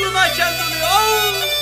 Yolun açan duruyor.